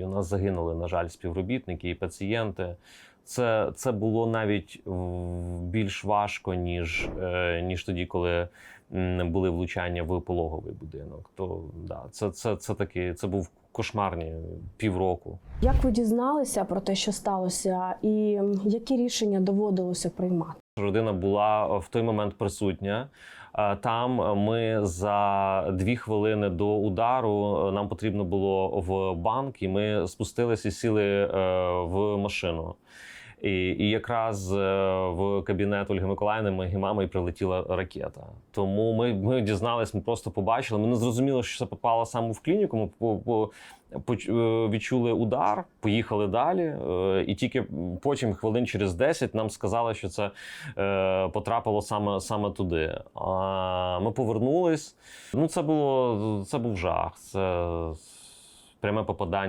І у нас загинули, на жаль, співробітники і пацієнти. Це, це було навіть більш важко, ніж, е, ніж тоді, коли були влучання в пологовий будинок. То да, це, це, це таки, це був кошмарні півроку. Як ви дізналися про те, що сталося, і які рішення доводилося приймати? Родина була в той момент присутня. Е, Там ми за дві хвилини до удару е, нам потрібно було в банк, і ми спустилися і сіли е, в машину. І, і якраз е, в кабінет Ольги Миколаївни моєї мами прилетіла ракета. Тому ми, ми дізнались, ми просто побачили. Ми не зрозуміли, що це попало саме в клініку. Ми по, по, поч- е, відчули удар, поїхали далі. е, І тільки потім, хвилин через 10, нам сказали, що це е, потрапило саме, саме туди. А ми повернулись. Ну, це було це був жах. Це пряме попадання.